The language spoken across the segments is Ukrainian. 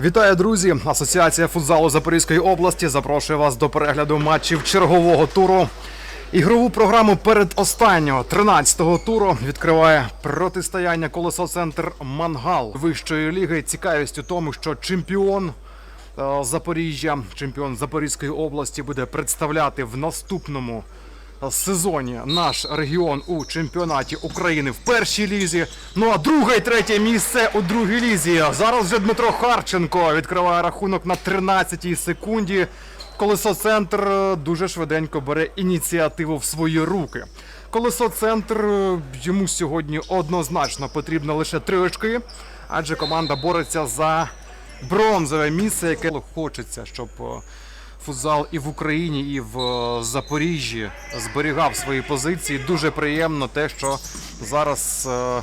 Вітаю, друзі! Асоціація футзалу Запорізької області запрошує вас до перегляду матчів чергового туру. Ігрову програму передостаннього 13-го туру відкриває протистояння колесо центр Мангал вищої ліги. Цікавість у тому, що чемпіон е, Запоріжжя, чемпіон Запорізької області, буде представляти в наступному сезоні наш регіон у чемпіонаті України в першій лізі. Ну а друге і третє місце у другій лізі. Зараз вже Дмитро Харченко відкриває рахунок на 13-й секунді. Колесо центр е, дуже швиденько бере ініціативу в свої руки. Колесо центр е, йому сьогодні однозначно потрібно лише три очки, адже команда бореться за бронзове місце, яке хочеться, щоб е, футзал і в Україні, і в е, Запоріжжі зберігав свої позиції. Дуже приємно те, що зараз е,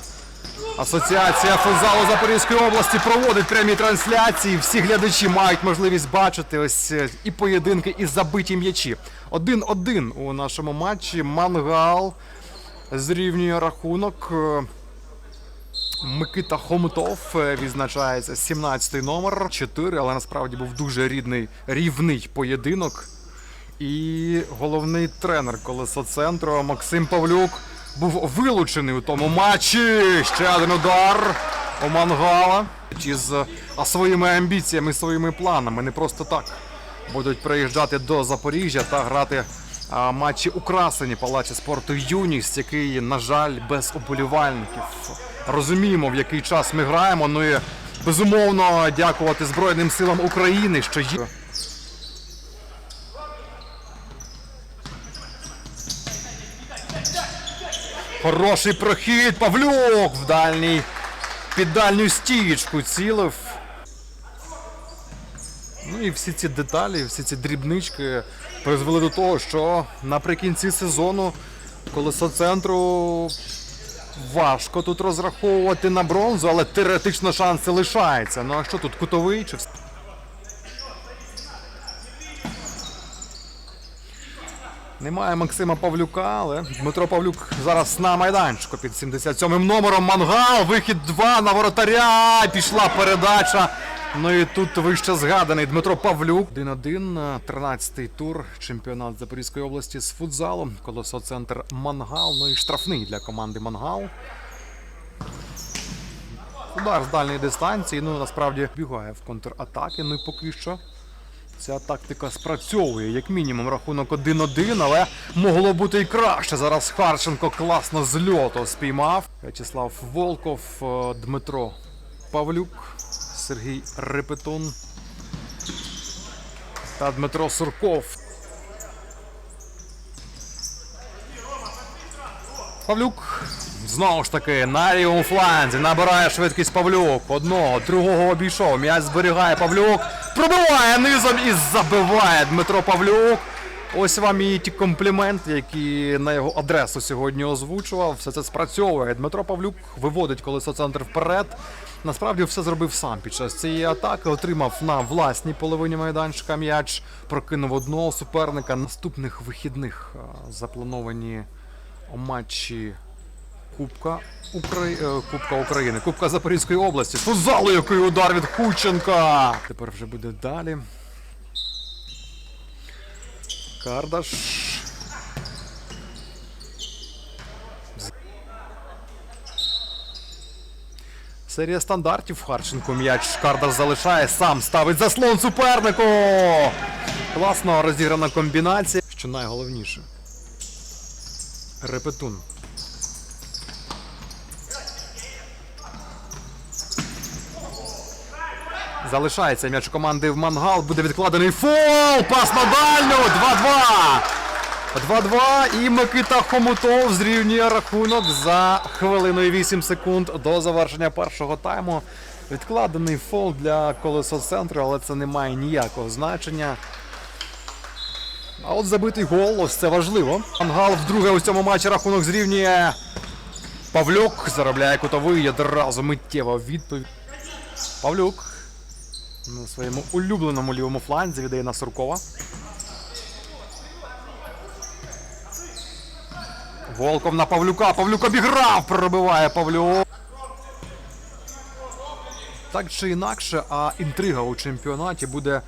Асоціація футзалу Запорізької області проводить прямі трансляції. Всі глядачі мають можливість бачити ось е, і поєдинки, і забиті м'ячі. Один-один у нашому матчі. Мангал зрівнює рахунок. Микита Хомутов е, відзначається 17-й номер 4, але насправді був дуже рідний рівний поєдинок. І головний тренер колесо центру Максим Павлюк був вилучений у тому матчі. Ще один удар у Мангала. Із своїми амбіціями, своїми планами. Не просто так будуть приїжджати до Запоріжжя та грати матчі у Красені палаці спорту Юність, який, на жаль, без уболівальників. Розуміємо, в який час ми граємо. Ну і безумовно дякувати Збройним силам України, що є. Хороший прохід. Павлюк в дальній під дальню стічку цілив. Ну і всі ці деталі, всі ці дрібнички призвели до того, що наприкінці сезону колесо центру важко тут розраховувати на бронзу, але теоретично шанси лишаються. Ну а що тут кутовий чи Немає Максима Павлюка, але Дмитро Павлюк зараз на майданчику під 77-м номером. Мангал, вихід 2 на воротаря. Пішла передача. Ну і тут вище згаданий Дмитро Павлюк. 1-1, 13-й тур, чемпіонат Запорізької області з футзалу. Колесо центр Мангал. Ну і штрафний для команди Мангал. Удар з дальньої дистанції. Ну насправді бігає в контратаки. Ну і поки що. Ця тактика спрацьовує, як мінімум, рахунок 1-1, але могло бути і краще. Зараз Харченко класно з льоту спіймав. В'ячеслав Волков, е, Дмитро Павлюк, Сергій Репетун та Дмитро Сурков. Павлюк знову ж таки на лівому фланзі набирає швидкість Павлюк. Одного, другого обійшов. М'яч зберігає Павлюк. Пробиває низом і забиває Дмитро Павлюк. Ось вам і ті компліменти, які на його адресу сьогодні озвучував. Все це спрацьовує. Дмитро Павлюк виводить колесо центр вперед. Насправді все зробив сам під час цієї атаки. Отримав на власній половині майданчика м'яч, прокинув одного суперника. Наступних вихідних заплановані матчі Кубка, Украї... е, Кубка України, Кубка Запорізької області. Фузалу, який удар від Кученка. Тепер вже буде далі. Кардаш. Серія стандартів Харченко м'яч Кардаш залишає, сам ставить заслон супернику. Класно розіграна комбінація. Що найголовніше. Репетун. Залишається м'яч команди в мангал. Буде відкладений фол! Пас на дальню! 2-2! 2-2 і Микита Хомутов зрівнює рахунок за хвилину і 8 секунд до завершення першого тайму. Відкладений фол для колесо центру, але це не має ніякого значення. А от забитий гол, ось це важливо. Мангал вдруге у цьому матчі рахунок зрівнює. Павлюк заробляє кутовий одразу миттєво відповідь. Павлюк на своєму улюбленому лівому фланзі віддає на Суркова. Волков на Павлюка. Павлюк обіграв. Пробиває Павлюк. Так чи інакше, а інтрига у чемпіонаті буде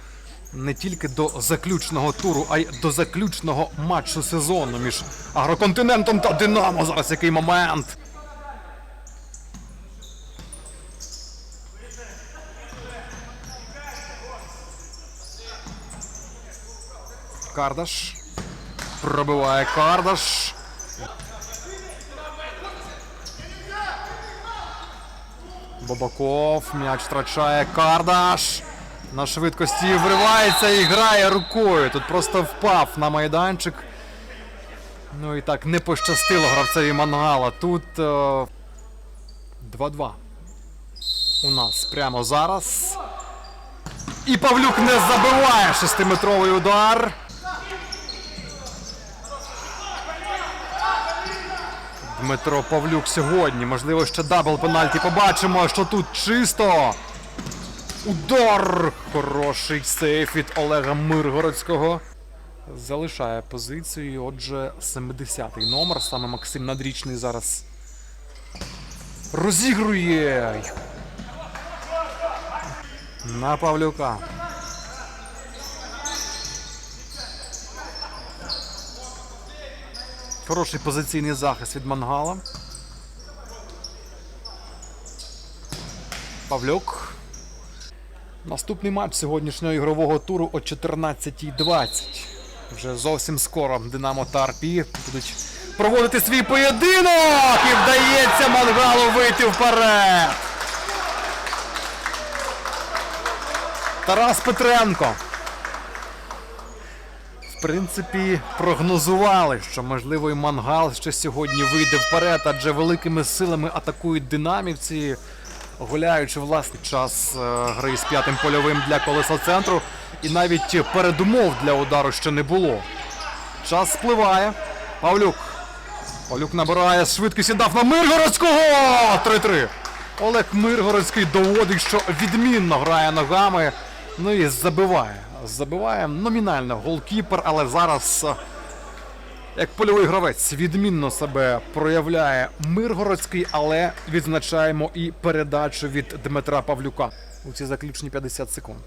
не тільки до заключного туру, а й до заключного матчу сезону між агроконтинентом та Динамо. Зараз який момент. Кардаш. Пробиває Кардаш. Бобаков, м'яч втрачає Кардаш. На швидкості вривається і грає рукою. Тут просто впав на майданчик. Ну і так не пощастило гравцеві Мангала. Тут е, 2-2. У нас прямо зараз. І Павлюк не забиває шестиметровий удар. Дмитро Павлюк сьогодні. Можливо, ще дабл пенальті. Побачимо, що тут чисто. Удар! Хороший сейф від Олега Миргородського. Залишає позицію. Отже, 70-й номер. Саме Максим Надрічний зараз розігрує. На Павлюка. Хороший позиційний захист від Мангала. Павлюк. Наступний матч сьогоднішнього ігрового туру о 14.20. Вже зовсім скоро Динамо та Арпі будуть проводити свій поєдинок! І вдається Мангалу вийти вперед! Тарас Петренко. Принципі, прогнозували, що можливо і Мангал ще сьогодні вийде вперед, адже великими силами атакують динамівці, гуляючи власний час е, гри з п'ятим польовим для колеса центру. І навіть передумов для удару ще не було. Час спливає. Павлюк. Павлюк набирає швидкість дав на Миргородського! 3-3. Олег Миргородський доводить, що відмінно грає ногами. Ну і забиває. Забиває номінально голкіпер, але зараз, е, як польовий гравець, відмінно себе проявляє Миргородський, але відзначаємо і передачу від Дмитра Павлюка у ці заключні 50 секунд.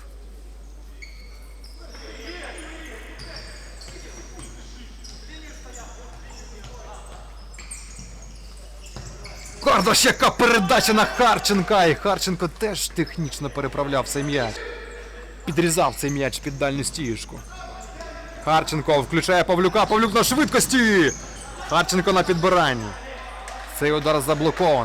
Кардаш, яка передача на Харченка! І Харченко теж технічно переправляв цей м'яч. Підрізав цей м'яч під дальню стіжку. Харченко включає Павлюка. Павлюк на швидкості! Харченко на підбиранні. Цей удар заблокований.